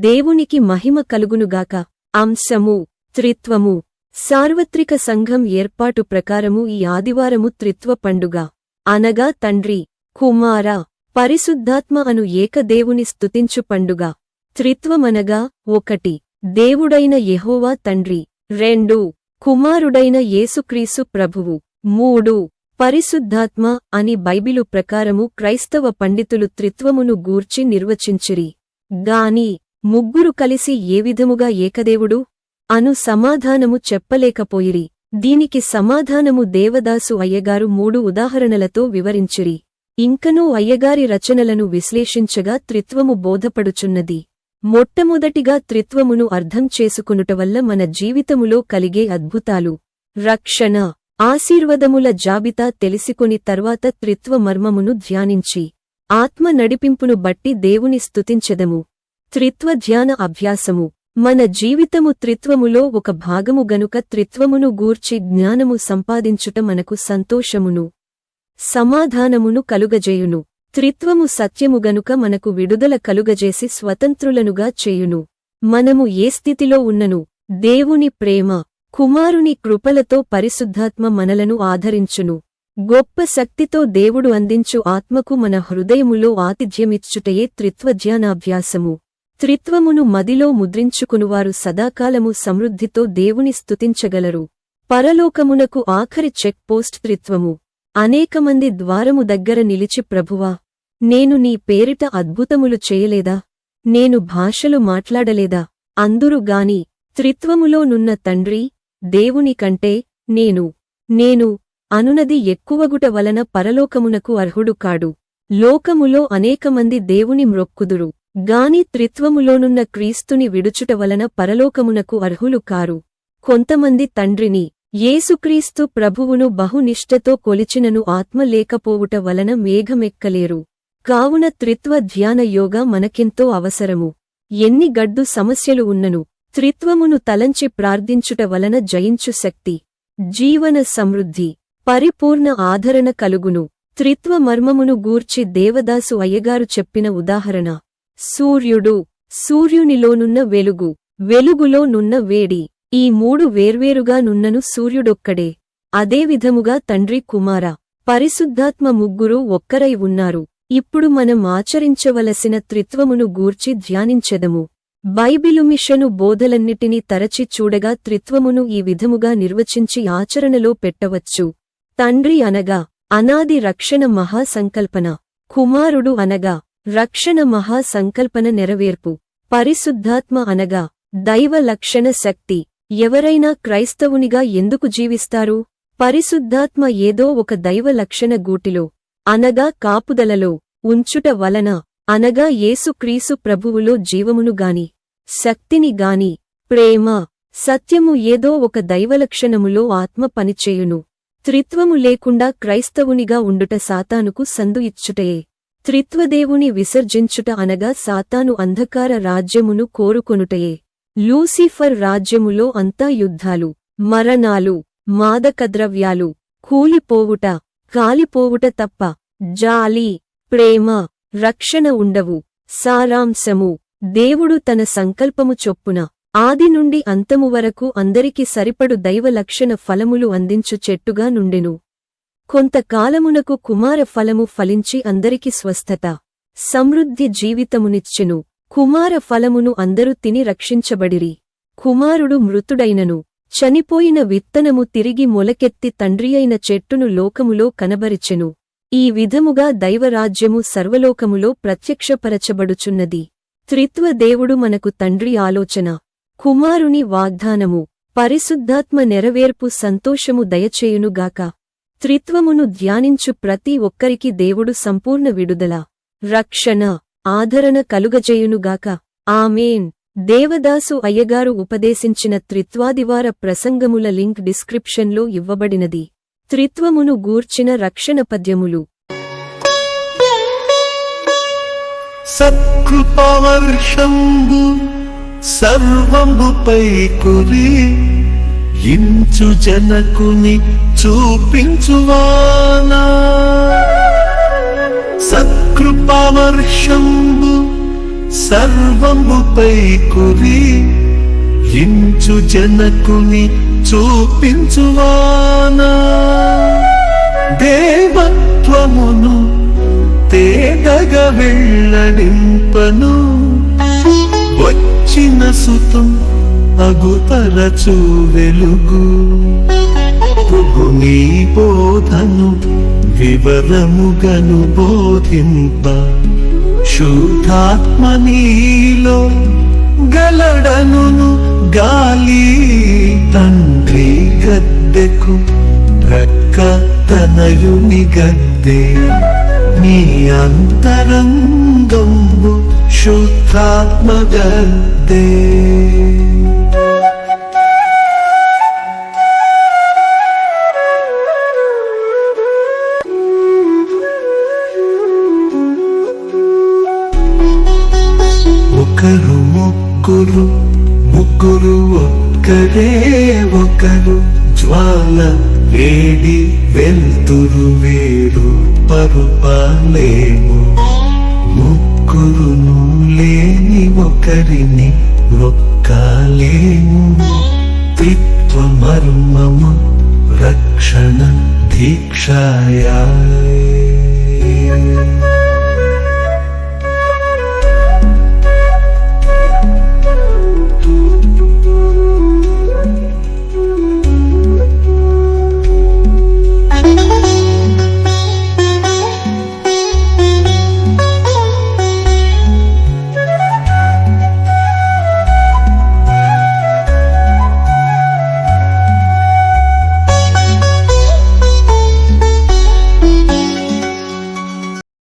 దేవునికి మహిమ కలుగునుగాక. అంశము త్రిత్వము సార్వత్రిక సంఘం ఏర్పాటు ప్రకారము ఈ ఆదివారము త్రిత్వ పండుగ. అనగా తండ్రి కుమార పరిశుద్ధాత్మ అను ఏకదేవుని స్తుతించు పండుగ. త్రిత్వమనగా ఒకటి దేవుడైన యెహోవా తండ్రి. రెండు కుమారుడైన యేసుక్రీసు ప్రభువు. మూడు పరిశుద్ధాత్మ అని బైబిలు ప్రకారము క్రైస్తవ పండితులు త్రిత్వమును గూర్చి నిర్వచించిరి. గాని ముగ్గురు కలిసి ఏ విధముగా ఏకదేవుడు? అను సమాధానము చెప్పలేకపోయిరి. దీనికి సమాధానము దేవదాసు అయ్యగారు మూడు ఉదాహరణలతో వివరించిరి. ఇంకనూ అయ్యగారి రచనలను విశ్లేషించగా త్రిత్వము బోధపడుచున్నది. మొట్టమొదటిగా త్రిత్వమును అర్థం చేసుకునుట వల్ల మన జీవితములో కలిగే అద్భుతాలు. రక్షణ ఆశీర్వదముల జాబితా తెలిసికొని తర్వాత త్రిత్వ మర్మమును ధ్యానించి ఆత్మ నడిపింపును బట్టి దేవుని స్తుతించెదము. త్రిత్వ ధ్యాన అభ్యాసము. మన జీవితము త్రిత్వములో ఒక భాగము గనుక త్రిత్వమును గూర్చి జ్ఞానము సంపాదించుట మనకు సంతోషమును సమాధానమును కలుగజేయును. త్రిత్వము సత్యము గనుక మనకు విడుదల కలుగజేసి స్వతంత్రులనుగా చేయును. మనము ఏ స్థితిలో ఉన్నను? దేవుని ప్రేమ కుమారుని కృపలతో పరిశుద్ధాత్మ మనలను ఆదరించును. గొప్ప శక్తితో దేవుడు అందించు ఆత్మకు మన హృదయములో ఆతిథ్యమిచ్చుటయే త్రిత్వధ్యానాభ్యాసము. త్రిత్వమును మదిలో ముద్రించుకునువారు సదాకాలము సమృద్ధితో దేవుని స్తుతించగలరు. పరలోకమునకు ఆఖరి చెక్ పోస్ట్ త్రిత్వము. అనేకమంది ద్వారము దగ్గర నిలిచి ప్రభువా నేను నీ పేరిట అద్భుతములు చేయలేదా? నేను భాషలు మాట్లాడలేదా? అందురు గాని త్రిత్వములో నున్న తండ్రి దేవుని కంటే నేను నేను అనునది ఎక్కువగుట వలన పరలోకమునకు అర్హుడు కాడు. లోకములో అనేకమంది దేవుని మ్రొక్కుదురు. గాని త్రిత్వములోనున్న క్రీస్తుని విడుచుట వలన పరలోకమునకు అర్హులు కారు. కొంతమంది తండ్రిని యేసుక్రీస్తు ప్రభువును బహునిష్టతో కొలిచినను ఆత్మ లేకపోవుట వలన మేఘమెక్కలేరు. కావున త్రిత్వ ధ్యాన యోగా మనకెంతో అవసరము. ఎన్ని గడ్డు సమస్యలు ఉన్నను త్రిత్వమును తలంచి ప్రార్థించుట వలన జయించు శక్తి. జీవన సమృద్ధి. పరిపూర్ణ ఆదరణ కలుగును. త్రిత్వ మర్మమును గూర్చి దేవదాసు అయ్యగారు చెప్పిన ఉదాహరణ. సూర్యుడు సూర్యునిలోనున్న వెలుగు వెలుగులో నున్న వేడి. ఈ మూడు వేర్వేరుగా నున్నను సూర్యుడొక్కడే. అదేవిధముగా తండ్రి కుమార పరిశుద్ధాత్మ ముగ్గురు ఒక్కరై ఉన్నారు. ఇప్పుడు మనం ఆచరించవలసిన త్రిత్వమును గూర్చి ధ్యానించెదము. బైబిలు మిషను బోధలన్నిటినీ తరచి చూడగా త్రిత్వమును ఈ విధముగా నిర్వచించి ఆచరణలో పెట్టవచ్చు. తండ్రి అనగా అనాది రక్షణ మహాసంకల్పన. కుమారుడు అనగా రక్షణ మహాసంకల్పన నెరవేర్పు. పరిశుద్ధాత్మ అనగా దైవ లక్షణ శక్తి. ఎవరైనా క్రైస్తవునిగా ఎందుకు జీవిస్తారు? పరిశుద్ధాత్మ ఏదో ఒక దైవ లక్షణ గూటిలో అనగా కాపుదలలో ఉంచుట వలన అనగా యేసుక్రీసు ప్రభువులో జీవమును గాని శక్తిని గాని ప్రేమ సత్యము ఏదో ఒక దైవలక్షణములో ఆత్మ పనిచేయును. త్రిత్వము లేకుండా క్రైస్తవునిగా ఉండుట సాతానుకు సందు ఇచ్చుటయే. త్రిత్వదేవుని విసర్జించుట అనగా సాతాను అంధకార రాజ్యమును కోరుకొనుటయే. లూసిఫర్ రాజ్యములో అంతా యుద్ధాలు మరణాలు మాదకద్రవ్యాలు కూలిపోవుట కాలిపోవుట తప్ప జాలి ప్రేమ రక్షణ ఉండవు. సారాంశము దేవుడు తన సంకల్పము చొప్పున ఆది నుండి అంతము వరకు అందరికి సరిపడు దైవ లక్షణ ఫలములు అందించు చెట్టుగా నుండెను. కొంతకాలమునకు కుమార ఫలము ఫలించి అందరికి స్వస్థత. సమృద్ధి జీవితమునిచ్చెను. కుమార ఫలమును అందరూ తిని రక్షించబడిరి. కుమారుడు మృతుడైనను. చనిపోయిన విత్తనము తిరిగి మొలకెత్తి తండ్రియైన చెట్టును లోకములో కనబరిచెను. ఈ విధముగా దైవరాజ్యము సర్వలోకములో ప్రత్యక్షపరచబడుచున్నది. త్రిత్వదేవుడు మనకు తండ్రి ఆలోచన. కుమారుని వాగ్దానము. పరిశుద్ధాత్మ నెరవేర్పు సంతోషము దయచేయునుగాక. త్రిత్వమును ధ్యానించు ప్రతి ఒక్కరికి దేవుడు సంపూర్ణ విడుదల రక్షణ ఆదరణ కలుగజేయునుగాక. ఆమెన్. దేవదాసు అయ్యగారు ఉపదేశించిన త్రిత్వాదివార ప్రసంగముల లింక్ డిస్క్రిప్షన్లో ఇవ్వబడినది. త్రిత్వమును గూర్చిన రక్షణ పద్యములు. సత్కృపవర్షంబు సర్వంబుపై కురి ఇంచు జనకుని చూపించువానా. సత్కృపవర్షంబు సర్వముపై కురి ఇంచు జనకుని చూపించువానా. దేవత్వమును తేదగ వెళ్ళడింపను వచ్చిన సుతం అగుపరచు వెలుగు. నీ బోధను వివరముగను బోధింప. శుద్ధాత్మ నీలో గలడను గాలి తండ్రి గద్దెకు రక్క తనయుని గద్దె నీ అంతరంగంబు శుద్ధాత్మ గద్దే. ముగ్గురు ఒక్కరే ఒకరు జ్వాల వేడి వెళ్తురు వేరు పరుపాలేము. ముగ్గురును లేని ఒకరిని ఒక్కలేము. త్రిత్వ మర్మము రక్షణ దీక్షాయ.